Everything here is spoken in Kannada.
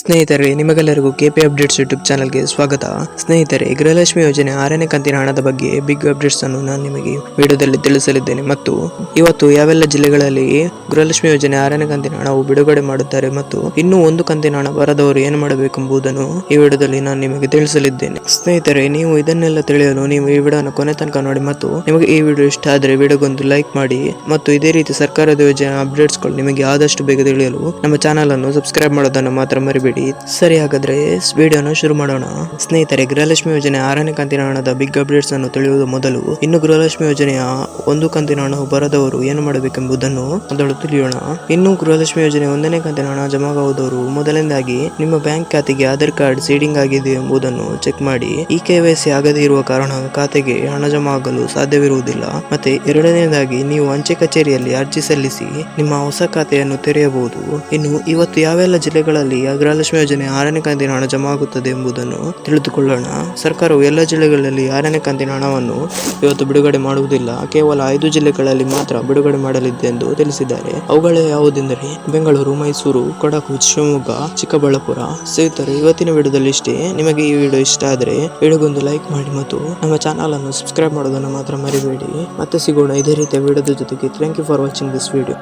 ಸ್ನೇಹಿತರೆ, ನಿಮಗೆಲ್ಲರಿಗೂ ಕೆಪಿ ಅಪ್ಡೇಟ್ಸ್ ಯೂಟ್ಯೂಬ್ ಚಾನಲ್ಗೆ ಸ್ವಾಗತ. ಸ್ನೇಹಿತರೆ, ಗೃಹಲಕ್ಷ್ಮಿ ಯೋಜನೆ ಆರನೇ ಕಂತಿನ ಹಣದ ಬಗ್ಗೆ ಬಿಗ್ ಅಪ್ಡೇಟ್ಸ್ ಅನ್ನು ನಾನು ನಿಮಗೆ ವಿಡಿಯೋದಲ್ಲಿ ತಿಳಿಸಲಿದ್ದೇನೆ. ಮತ್ತು ಇವತ್ತು ಯಾವೆಲ್ಲ ಜಿಲ್ಲೆಗಳಲ್ಲಿ ಗೃಹಲಕ್ಷ್ಮಿ ಯೋಜನೆ ಆರನೇ ಕಂತಿನ ಹಣವು ಬಿಡುಗಡೆ ಮಾಡುತ್ತಾರೆ ಮತ್ತು ಇನ್ನೂ ಒಂದು ಕಂತಿನ ಹಣ ಬರದವರು ಏನು ಮಾಡಬೇಕೆಂಬುದನ್ನು ಈ ವಿಡಿಯೋದಲ್ಲಿ ನಾನು ನಿಮಗೆ ತಿಳಿಸಲಿದ್ದೇನೆ. ಸ್ನೇಹಿತರೆ, ನೀವು ಇದನ್ನೆಲ್ಲ ತಿಳಿಯಲು ನೀವು ಈ ವಿಡಿಯೋನ ಕೊನೆ ತನಕ ನೋಡಿ ಮತ್ತು ನಿಮಗೆ ಈ ವಿಡಿಯೋ ಇಷ್ಟ ಆದರೆ ವಿಡಿಯೋಗೊಂದು ಲೈಕ್ ಮಾಡಿ ಮತ್ತು ಇದೇ ರೀತಿ ಸರ್ಕಾರದ ಯೋಜನೆ ಅಪ್ಡೇಟ್ಸ್ಗಳು ನಿಮಗೆ ಆದಷ್ಟು ಬೇಗ ತಿಳಿಯಲು ನಮ್ಮ ಚಾನಲ್ ಅನ್ನು ಸಬ್ಸ್ಕ್ರೈಬ್ ಮಾಡೋದನ್ನು ಮಾತ್ರ ಮರಿಬೇಡಿ. ಸರಿ ಹಾಗಾದ್ರೆ ವಿಡಿಯೋನ ಶುರು ಮಾಡೋಣ. ಸ್ನೇಹಿತರೆ, ಗೃಹಲಕ್ಷ್ಮಿ ಯೋಜನೆ ಆರನೇ ಕಂತಿನ ಹಣದ ಬಿಗ್ ಅಪ್ಡೇಟ್ಸ್ ಅನ್ನು ತಿಳಿಯುವುದು ಮೊದಲು, ಇನ್ನು ಗೃಹಲಕ್ಷ್ಮಿ ಯೋಜನೆಯ ಒಂದು ಕಂತಿನ ಹಣ ಬರದವರು ಏನು ಮಾಡಬೇಕೆಂಬುದನ್ನು ಮೊದಲು ತಿಳಿಯೋಣ. ಇನ್ನು ಗೃಹಲಕ್ಷ್ಮಿ ಯೋಜನೆ ಒಂದನೇ ಕಂತಿನ ಹಣ ಜಮಾಗುವುದವರು ಮೊದಲನೇದಾಗಿ ನಿಮ್ಮ ಬ್ಯಾಂಕ್ ಖಾತೆಗೆ ಆಧಾರ್ ಕಾರ್ಡ್ ಸೀಡಿಂಗ್ ಆಗಿದೆ ಎಂಬುದನ್ನು ಚೆಕ್ ಮಾಡಿ. ಈ ಕೆವೈಸಿ ಆಗದೇ ಇರುವ ಕಾರಣ ಖಾತೆಗೆ ಹಣ ಜಮಾ ಆಗಲು ಸಾಧ್ಯವಿರುವುದಿಲ್ಲ. ಮತ್ತೆ ಎರಡನೇದಾಗಿ ನೀವು ಅಂಚೆ ಕಚೇರಿಯಲ್ಲಿ ಅರ್ಜಿ ಸಲ್ಲಿಸಿ ನಿಮ್ಮ ಹೊಸ ಖಾತೆಯನ್ನು ತೆರೆಯಬಹುದು. ಇನ್ನು ಇವತ್ತು ಯಾವೆಲ್ಲ ಜಿಲ್ಲೆಗಳಲ್ಲಿ ಗೃಹಲಕ್ಷ್ಮಿ ಯೋಜನೆ ಆರನೇ ಕಂತಿನ ಹಣ ಜಮಾ ಆಗುತ್ತದೆ ಎಂಬುದನ್ನು ತಿಳಿದುಕೊಳ್ಳೋಣ. ಸರ್ಕಾರವು ಎಲ್ಲ ಜಿಲ್ಲೆಗಳಲ್ಲಿ ಆರನೇ ಕಂತಿನ ಹಣವನ್ನು ಇವತ್ತು ಬಿಡುಗಡೆ ಮಾಡುವುದಿಲ್ಲ. ಕೇವಲ ಐದು ಜಿಲ್ಲೆಗಳಲ್ಲಿ ಮಾತ್ರ ಬಿಡುಗಡೆ ಮಾಡಲಿದೆ ಎಂದು ತಿಳಿಸಿದ್ದಾರೆ. ಅವುಗಳೇ ಯಾವುದೆಂದರೆ ಬೆಂಗಳೂರು, ಮೈಸೂರು, ಕೊಡಗು, ಶಿವಮೊಗ್ಗ, ಚಿಕ್ಕಬಳ್ಳಾಪುರ ಸ್ನೇಹಿತರೆ ಇವತ್ತಿನ ವಿಡಿಯೋದಲ್ಲಿ ಇಷ್ಟೇ. ನಿಮಗೆ ಈ ವಿಡಿಯೋ ಇಷ್ಟ ಆದರೆ ವಿಡಿಯೋಗೊಂದು ಲೈಕ್ ಮಾಡಿ ಮತ್ತು ನಮ್ಮ ಚಾನಲ್ ಅನ್ನು ಸಬ್ಸ್ಕ್ರೈಬ್ ಮಾಡೋದನ್ನು ಮಾತ್ರ ಮರಿಬೇಡಿ. ಮತ್ತೆ ಸಿಗೋಣ ಇದೇ ರೀತಿಯ ವಿಡಿಯೋದ ಜೊತೆಗೆ. Thank you for watching this video